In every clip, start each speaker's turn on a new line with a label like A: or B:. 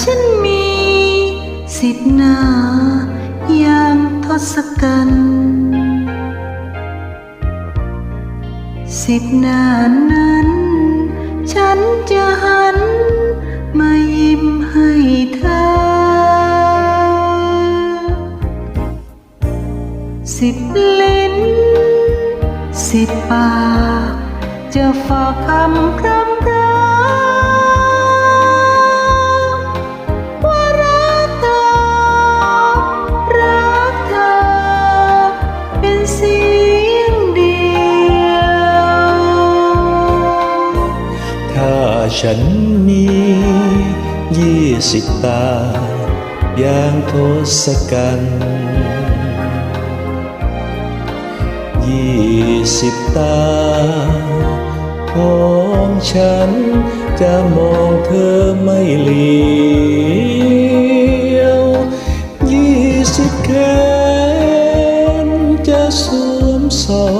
A: ฉันมี สิทธิ์หนายามทศกัณฐ์สิทธิ์หนานั้น ฉันจะหัน มายิ้มให้เธอ สิบลิ้น สิบปากจะฝากคำพร่ำ
B: ฉันมียี่สิบตา อย่างทศกัณฐ์ยี่สิบตา ของฉันจะมองเธอไม่เลียวยี่สิบแขนจะสวมสอ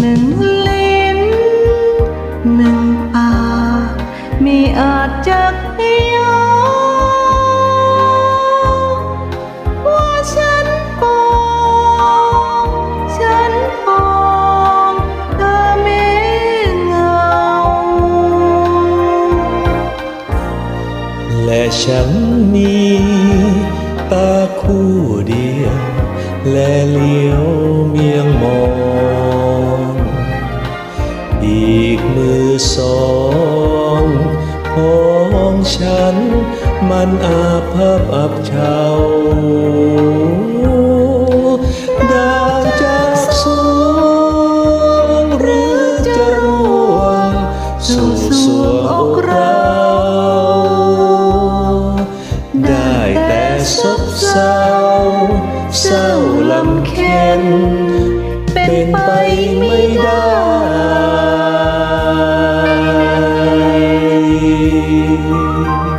A: หนึ่งลิ้น หนึ่งปากไม่อาจจะให้ยอมว่าฉันปองฉันปองเธอไม่เหงา
B: และฉันมีตาคู่เดียว และเลี้ยวมี ของฉัน มันอาภัพอับเฉาดาวจากสวงหรือจะร่วงสู่สวงอกเราได้แต่ซบเศร้าเศร้าลำเค็นเป็นไปไม่ได้ 你。